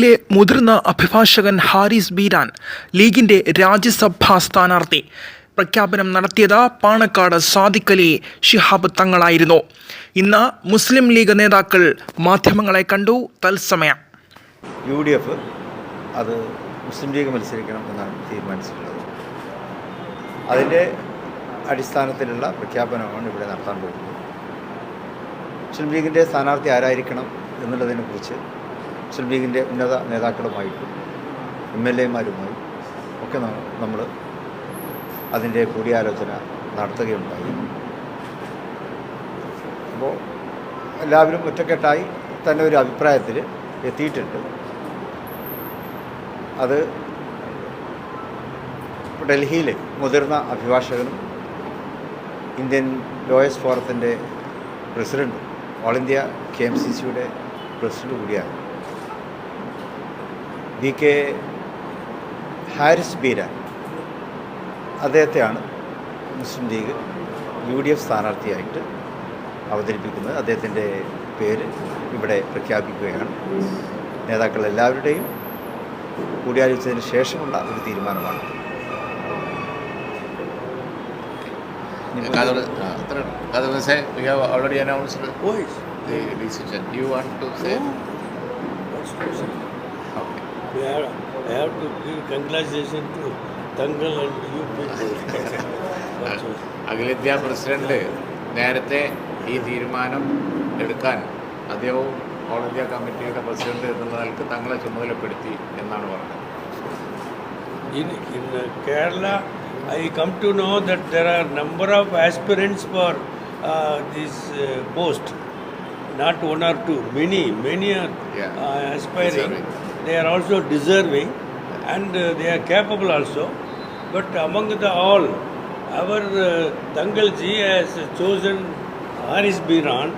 ലീഗിലെ മുതിർന്ന അഭിഭാഷകൻ ഹാരിസ് ബീരാൻ ലീഗിന്റെ രാജ്യസഭാ സ്ഥാനാർത്ഥി പ്രഖ്യാപനം നടത്തിയത് പാണക്കാട് സാദിഖലി ഷിഹാബ് തങ്ങളായിരുന്നു. ഇന്ന് മുസ്ലിം ലീഗ് നേതാക്കൾ മാധ്യമങ്ങളെ കണ്ടു. തത്സമയം. യു ഡി എഫ് അത് മുസ്ലിം ലീഗ് മത്സരിക്കണം എന്നാണ് തീരുമാനിച്ചിട്ടുള്ളത്. അതിന്റെ അടിസ്ഥാനത്തിലുള്ള പ്രഖ്യാപനമാണ് ഇവിടെ നടത്താൻ പോകുന്നത്. മുസ്ലിം ലീഗിന്റെ സ്ഥാനാർത്ഥി ആരായിരിക്കണം എന്നുള്ളതിനെക്കുറിച്ച് മുസ്ലിം ലീഗിന്റെ ഉന്നത നേതാക്കളുമായിട്ടും എം എൽ എമാരുമായി ഒക്കെ നമ്മൾ അതിന്റെ കൂടിയാലോചന നടത്തുകയുണ്ടായി. അപ്പോൾ എല്ലാവരും ഒറ്റക്കെട്ടായി തന്നെ ഒരു അഭിപ്രായത്തിൽ എത്തിയിട്ടുണ്ട്. അത് ഡൽഹിയിൽ മുതിർന്ന അഭിഭാഷകനും ഇന്ത്യൻ ലോയേഴ്സ് ഫോറത്തിന്റെ പ്രസിഡന്റും all India K M C സിയുടെ പ്രസിഡന്റ് കൂടിയാണ്. V K Haris Beera അദ്ദേഹത്തെയാണ് Muslim League U D F സ്ഥാനാർത്ഥിയായിട്ട് അവതരിപ്പിക്കുന്നത്. അദ്ദേഹത്തിന്റെ പേര് ഇവിടെ പ്രഖ്യാപിക്കുകയാണ്. നേതാക്കൾ എല്ലാവരുടെയും കൂടിയാലോചിച്ചതിന് ശേഷമുള്ള ഒരു തീരുമാനമാണ്. Kadar, decision you want to we We have, I have to give congratulations to Tangal and you people. അഖിലേന്ത്യാ പ്രസിഡന്റ് നേരത്തെ ഈ തീരുമാനം എടുക്കാൻ അദ്ദേഹവും ഓൾ ഇന്ത്യ കമ്മിറ്റിയുടെ പ്രസിഡന്റ് എന്നുള്ള നിലയ്ക്ക് തങ്ങളെ ചുമതലപ്പെടുത്തി എന്നാണ് പറഞ്ഞത് In, in uh, Kerala, I come to know that there are number of aspirants for uh, this uh, post. Not one or two, many, many are Yeah. uh, aspiring. They are also deserving and uh, they are capable also. But among the all, our uh, Tangalji has chosen Haris Biran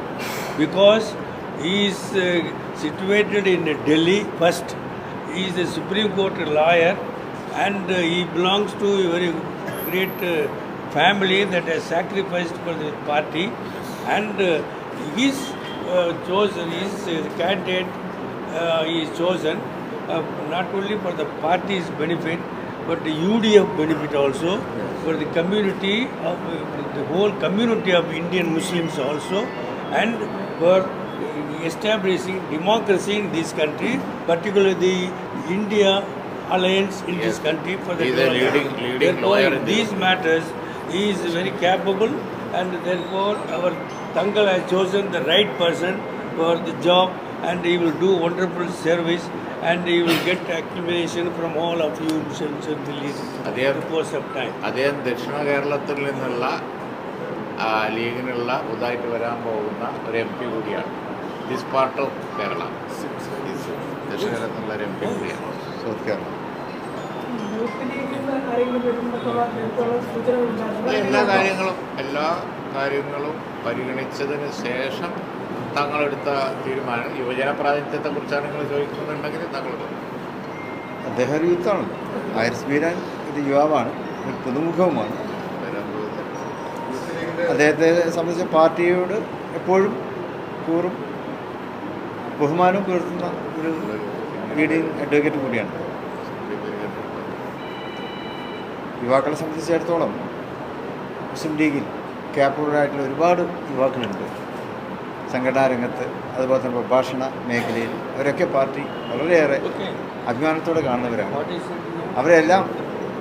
because he is uh, situated in Delhi first. He is a Supreme Court lawyer and uh, he belongs to a very great uh, family that has sacrificed for the party and uh, his uh, chosen his uh, candidate uh, he is chosen not only for the party's benefit but the UDF benefit also for the community of the whole community of Indian Muslims also and for establishing democracy in this country particularly the India alliance in this country for the He is a development. leading- leading Therefore, lawyer in in these this. matters he is very capable and therefore our Tangal has chosen the right person for the job and he will do wonderful service and he will get acclamation from all of you in the course of time. അദ്ദേഹം ദക്ഷിണ കേരളത്തിൽ നിന്നുള്ള ലീഗിനുള്ള പുതുതായിട്ട് വരാൻ പോകുന്ന ഒരു M P കൂടിയാണ്. This part of Kerala ദക്ഷിണ കേരളത്തിലുള്ള ഒരു എം പി കൂടിയാണ്. സൗത്ത് കേരള എല്ലാ കാര്യങ്ങളും എല്ലാ കാര്യങ്ങളും പരിഗണിച്ചതിന് ശേഷം തങ്ങളെടുത്ത തീരുമാനം യുവജന പ്രാതിനിധ്യത്തെക്കുറിച്ചാണ് നിങ്ങൾ ചോദിക്കുന്നുണ്ടെങ്കിൽ തങ്ങൾ. അദ്ദേഹം ഒരു യൂത്താണല്ലോ ആയിരസ് ബീരാൻ ഒരു യുവാവാണ് ഒരു പുതുമുഖവുമാണ്. അദ്ദേഹത്തെ സംബന്ധിച്ച് പാർട്ടിയോട് എപ്പോഴും കൂറും ബഹുമാനവും പുലർത്തുന്ന ഒരു ലീഡിങ് അഡ്വക്കേറ്റ് കൂടിയാണ്. യുവാക്കളെ സംബന്ധിച്ചിടത്തോളം മുസ്ലിം ലീഗിൽ ക്യാപ്പബിളായിട്ടുള്ള ഒരുപാട് യുവാക്കളുണ്ട്. സംഘടനാ രംഗത്ത് അതുപോലെ തന്നെ പ്രഭാഷണ മേഖലയിൽ അവരൊക്കെ പാർട്ടി വളരെയേറെ. അഭിമാനത്തോടെ കാണുന്നവരാണ്? അവരെല്ലാം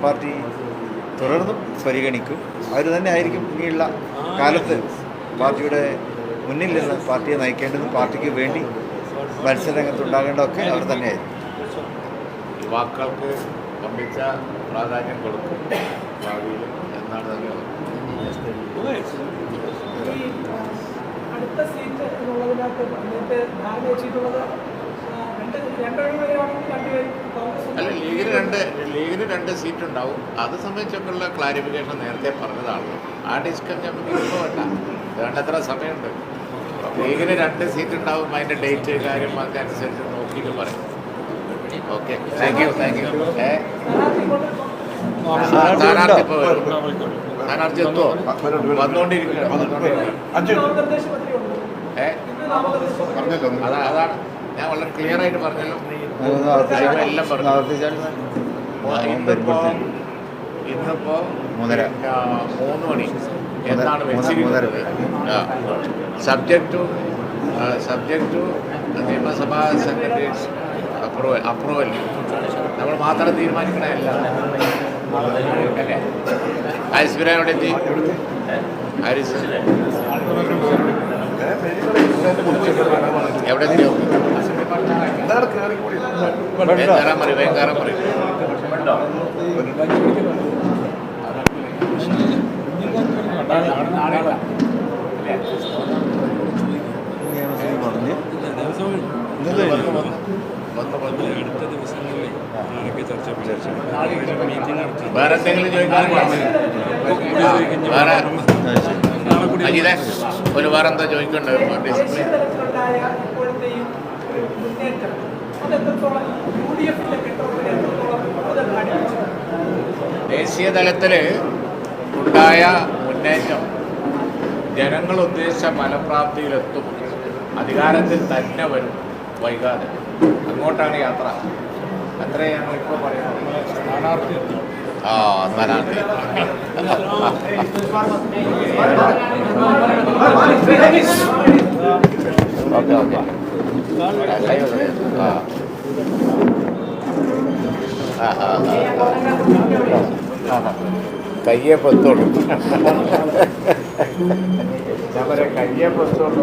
പാർട്ടി തുടർന്നും പരിഗണിക്കും അവർ തന്നെ ആയിരിക്കും ഇനിയുള്ള കാലത്ത് പാർട്ടിയുടെ മുന്നിൽ നിന്ന് പാർട്ടിയെ നയിക്കേണ്ടതും പാർട്ടിക്ക് വേണ്ടി മത്സരരംഗത്തുണ്ടാകേണ്ടതൊക്കെ അവർ തന്നെയായിരിക്കും. യുവാക്കൾക്ക് പമ്പിച്ച പ്രാധാന്യം കൊടുക്കും ഭാവിയിലും എന്നാണ് തങ്ങൾ അടുത്ത സീറ്റ് എന്നുള്ളതിനകത്ത് നേരത്തെ ധാരണ വെച്ചിട്ടുള്ളത് അല്ല ലീഗിന് രണ്ട് ലീഗിന് രണ്ട് സീറ്റ് ഉണ്ടാവും. അത് സംബന്ധിച്ചൊക്കെയുള്ള ക്ലാരിഫിക്കേഷൻ നേരത്തെ പറഞ്ഞതാണല്ലോ ആ ഡിസ്കഷൻ നമുക്ക് ഇപ്പോൾ വേണ്ട. വേണ്ടത്ര സമയമുണ്ട്. ലീഗിന് രണ്ട് സീറ്റ് ഉണ്ടാവും. അതിന്റെ ഡേറ്റ് കാര്യം ഒക്കെ അനുസരിച്ച് നോക്കിയിട്ട് പറയും. Okay thank you thank you ഏ? സ്ഥാനാർത്ഥി സ്ഥാനാർത്ഥി ഇപ്പോൾ വരും. സ്ഥാനാർത്ഥി എത്തുമോ വന്നുകൊണ്ടിരിക്കുകയാണ് അതാ അതാണ്. ഞാൻ വളരെ ക്ലിയർ ആയിട്ട് പറഞ്ഞല്ലോ എല്ലാം പറഞ്ഞു. ഇന്നിപ്പോ ഇന്നിപ്പോ മൂന്നര. പിന്നെ മൂന്ന് മണി. എന്നാണ്. മൂന്നര. വെച്ചിരിക്കുന്നത്. സബ്ജക്ട് ടു സബ്ജക്ട് ടു നിയമസഭാ സെക്രട്ടറി അപ്രൂവൽ അപ്രൂവൽ. നമ്മൾ മാത്രം തീരുമാനിക്കണമല്ല ഹാരിസ് ബിരാൻ എവിടെ എത്തി ഹാരിസ് എവിടെ എത്തിയോ വേഗം കയറാൻ പറയും വേഗം കയറാൻ പറയും പറഞ്ഞ് ഇന്നത്തെ വന്ന് വന്ന് വേറെ ഒരു വേറെ എന്താ ചോദിക്കണ്ടേ ദേശീയ തലത്തിൽ ഉണ്ടായ മുന്നേറ്റം ജനങ്ങൾ ഉദ്ദേശിച്ച ഫലപ്രാപ്തിയിലെത്തും. അധികാരത്തിൽ തന്നെ വരും വൈകാതെ. അങ്ങോട്ടാണ് യാത്ര? അത്രയാണ് ഇപ്പോൾ പറയുന്നത്. സ്ഥാനാർത്ഥി. ആ സ്ഥാനാർത്ഥി. Okay okay. കയ്യെ പൊത്തോളൂ. ഞാൻ പറയാം കയ്യെ പൊത്തോളൂ.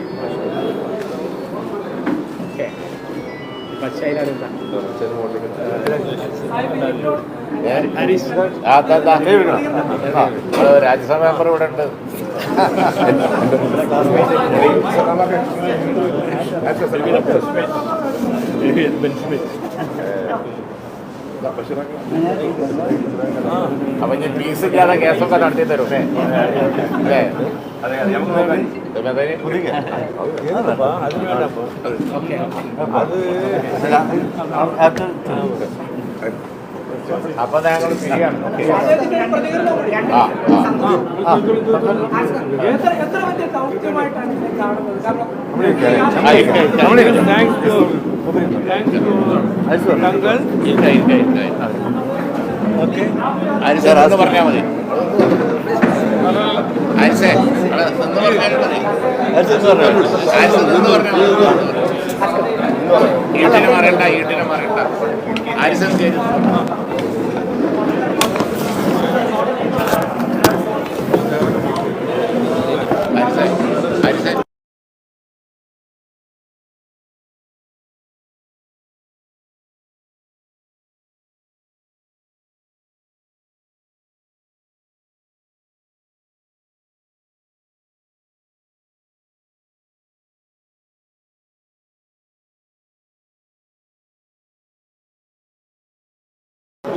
രാജ്യസഭ മെമ്പർ ഇവിടെ ഉണ്ട്. അപ്പൊ ഞാൻ ഫീസ് ഇല്ലാതെ കേസൊക്കെ നടത്തി തരും അല്ലേ അല്ലേ അപ്പൊ ഞങ്ങൾ ശരിയാണ്. ആ ആ പറഞ്ഞാൽ മതി ഈട്ടിനെ മാറണ്ട ഈട്ടിനെ മാറണ്ട ആരിസൻ ചെയ്തു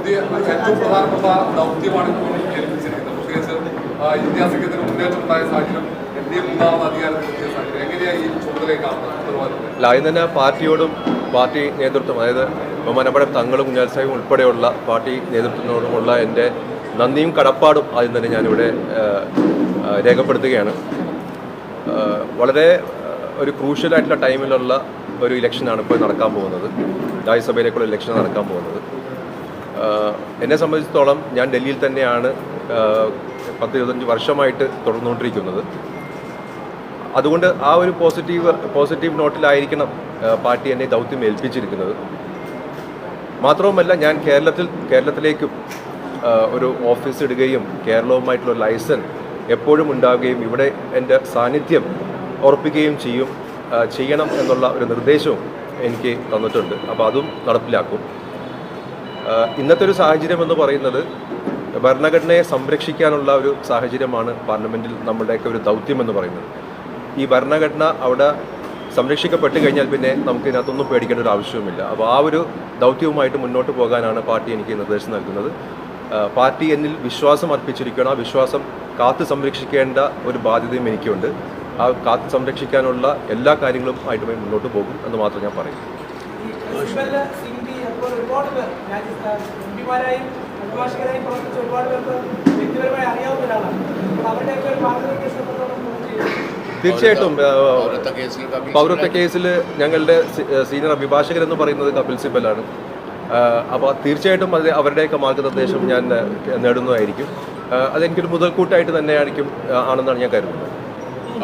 പുതിയ ഏറ്റവും പ്രധാനപ്പെട്ട ദൗത്യമാണ് ഇപ്പോൾ ഏൽപ്പിച്ചിരിക്കുന്നത് പ്രത്യേകിച്ച് ഇന്ത്യ മുന്നേറ്റം ഉണ്ടായ സാഹചര്യം എൻ ഡി എ മൂന്നാമത് അധികാരത്തിലെത്തിയ സാഹചര്യം. എങ്ങനെയാണ് ഈ ചുമതലയെ കാണുന്നത്? ഉത്തരവാദിത്തം അല്ല ആദ്യം തന്നെ പാർട്ടിയോടും പാർട്ടി നേതൃത്വം അതായത് ബഹുമാനപ്പെട്ട തങ്ങളും കുഞ്ഞാൽസായും ഉൾപ്പെടെയുള്ള പാർട്ടി നേതൃത്വത്തിനോടുമുള്ള എന്റെ നന്ദിയും കടപ്പാടും ആദ്യം തന്നെ ഞാനിവിടെ രേഖപ്പെടുത്തുകയാണ്. വളരെ ഒരു ക്രൂഷ്യലായിട്ടുള്ള ടൈമിലുള്ള ഒരു ഇലക്ഷനാണ് ഇപ്പോൾ നടക്കാൻ പോകുന്നത്. രാജ്യസഭയിലേക്കുള്ള ഇലക്ഷൻ നടക്കാൻ പോകുന്നത്. എന്നെ സംബന്ധിച്ചിടത്തോളം ഞാൻ ഡൽഹിയിൽ തന്നെയാണ് പത്ത് ഇരുപത്തഞ്ച് വർഷമായിട്ട് തുടർന്നുകൊണ്ടിരിക്കുന്നത്. അതുകൊണ്ട് ആ ഒരു പോസിറ്റീവ് പോസിറ്റീവ് നോട്ടിലായിരിക്കണം പാർട്ടി എന്നെ ദൗത്യം ഏൽപ്പിച്ചിരിക്കുന്നത്. മാത്രവുമല്ല ഞാൻ കേരളത്തിൽ കേരളത്തിലേക്കും ഒരു ഓഫീസ് ഇടുകയും കേരളവുമായിട്ടുള്ള ലൈസൻസ് എപ്പോഴും ഉണ്ടാവുകയും ഇവിടെ എന്റെ സാന്നിധ്യം ഉറപ്പിക്കുകയും ചെയ്യും ചെയ്യണം എന്നുള്ള ഒരു നിർദ്ദേശവും എനിക്ക് തന്നിട്ടുണ്ട്. അപ്പോൾ അതും നടപ്പിലാക്കും. ഇന്നത്തെ ഒരു സാഹചര്യം എന്ന് പറയുന്നത് ഭരണഘടനയെ സംരക്ഷിക്കാനുള്ള ഒരു സാഹചര്യമാണ് പാർലമെന്റിൽ നമ്മുടെയൊക്കെ ഒരു ദൗത്യം എന്ന് പറയുന്നത്. ഈ ഭരണഘടന അവിടെ സംരക്ഷിക്കപ്പെട്ട് കഴിഞ്ഞാൽ പിന്നെ നമുക്ക് ഇതിനകത്തൊന്നും പേടിക്കേണ്ട ഒരു ആവശ്യവുമില്ല. അപ്പോൾ ആ ഒരു ദൗത്യവുമായിട്ട് മുന്നോട്ട് പോകാനാണ് പാർട്ടി എനിക്ക് നിർദ്ദേശം നൽകുന്നത്. പാർട്ടി എന്നിൽ വിശ്വാസം അർപ്പിച്ചിരിക്കണം ആ വിശ്വാസം കാത്തു സംരക്ഷിക്കേണ്ട ഒരു ബാധ്യതയും എനിക്കുണ്ട്. ആ കാത്തു സംരക്ഷിക്കാനുള്ള എല്ലാ കാര്യങ്ങളും ആയിട്ടുമായി മുന്നോട്ട് പോകും എന്ന് മാത്രം ഞാൻ പറയും അപ്പോൾ ഒരുപാട് പേർ രാജ്യസ്ഥാൻ എം പിമാരായും അഭിഭാഷകരായും പ്രവർത്തിച്ച ഒരുപാട് പേർക്ക് വ്യക്തിപരമായി അറിയാവുന്ന ഒരാളാണ്. അപ്പോൾ അവരുടെയൊക്കെ ഒരു മാർഗനിർദ്ദേശം തീർച്ചയായിട്ടും പൗരത്വ കേസിൽ ഞങ്ങളുടെ സീനിയർ അഭിഭാഷകർ എന്ന് പറയുന്നത് കപിൽ സിബലാണ്. അപ്പോൾ തീർച്ചയായിട്ടും അത് അവരുടെയൊക്കെ മാർഗനിർദ്ദേശം ഞാൻ നേടുന്നതായിരിക്കും. അതെനിക്കൊരു മുതൽക്കൂട്ടായിട്ട് തന്നെയായിരിക്കും ആയിരിക്കും ആണെന്നാണ് ഞാൻ കരുതുന്നത്.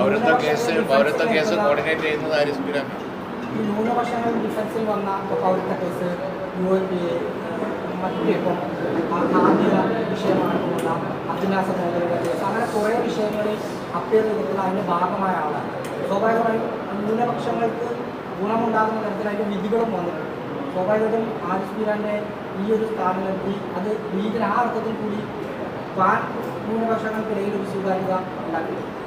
പൗരത്വ കേസ് പൗരത്വ കേസ് കോർഡിനേറ്റ് ചെയ്യുന്നത് ഹാരിസ് ബീരാനാണ് ഈ ന്യൂനപക്ഷങ്ങൾ ഡിഫൻസിൽ വന്ന ഇപ്പോൾ പൗരത്വ കേസ് യു എൻ പി മറ്റു ഇപ്പം ആദ്യ വിഷയമായിട്ടുള്ള അഭിലാസ മോദരുടെ കേസ് അങ്ങനെ കുറേ വിഷയങ്ങളിൽ അപ്പീൽ ചെയ്തിട്ടുള്ള അതിന്റെ ഭാഗമായ ആളാണ്. സ്വാഭാവികമായും ന്യൂനപക്ഷങ്ങൾക്ക് ഗുണമുണ്ടാകുന്ന തരത്തിൽ അതിന്റെ വിധികളും വന്നിട്ടുണ്ട്. സ്വാഭാവികമായിട്ടും ആരിഫ് ഈ ഒരു സ്ഥാപനത്തിൽ അത് ലീഗിന് ആ അർത്ഥത്തിൽ കൂടി ഒരു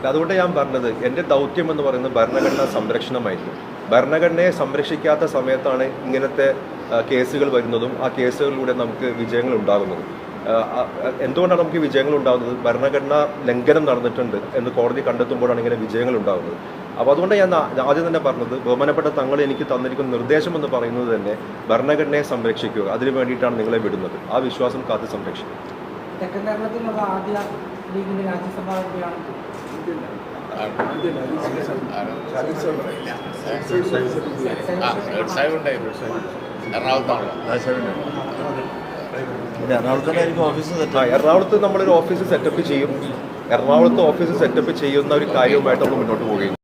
അതുകൊണ്ട് ഞാൻ പറഞ്ഞത് എന്റെ ദൗത്യം എന്ന് പറയുന്നത് ഭരണഘടനാ സംരക്ഷണമായിരിക്കും. ഭരണഘടനയെ സംരക്ഷിക്കാത്ത സമയത്താണ് ഇങ്ങനത്തെ കേസുകൾ വരുന്നതും ആ കേസുകളിലൂടെ നമുക്ക് വിജയങ്ങൾ ഉണ്ടാകുന്നതും. എന്തുകൊണ്ടാണ് നമുക്ക് വിജയങ്ങൾ ഉണ്ടാകുന്നത്? ഭരണഘടനാ ലംഘനം നടന്നിട്ടുണ്ട് എന്ന് കോടതി കണ്ടെത്തുമ്പോഴാണ് ഇങ്ങനെ വിജയങ്ങൾ ഉണ്ടാകുന്നത്. അപ്പോൾ അതുകൊണ്ട് ഞാൻ ആദ്യം തന്നെ പറഞ്ഞത് ബഹുമാനപ്പെട്ട തങ്ങൾ എനിക്ക് തന്നിരിക്കുന്ന നിർദ്ദേശം എന്ന് പറയുന്നത് തന്നെ ഭരണഘടനയെ സംരക്ഷിക്കുക. അതിനു വേണ്ടിയിട്ടാണ് നിങ്ങളെ വിടുന്നത്. ആ വിശ്വാസം കാത്ത് സംരക്ഷിക്കുക. തെക്കൻ കേരളത്തിലുള്ള ആദ്യ ലീഗിന്റെ രാജ്യസഭാ എംപിയാണ് സാഹിബ് ഉണ്ടായിരുന്നു എറണാകുളത്താണല്ലോ പിന്നെ എറണാകുളത്ത് തന്നെ ആയിരിക്കും ഓഫീസ് ആ എറണാകുളത്ത് നമ്മളൊരു ഓഫീസ് സെറ്റപ്പ് ചെയ്യും. എറണാകുളത്ത് ഓഫീസ് സെറ്റപ്പ് ചെയ്യുന്ന ഒരു കാര്യവുമായിട്ട് നമ്മൾ മുന്നോട്ട് പോവുകയും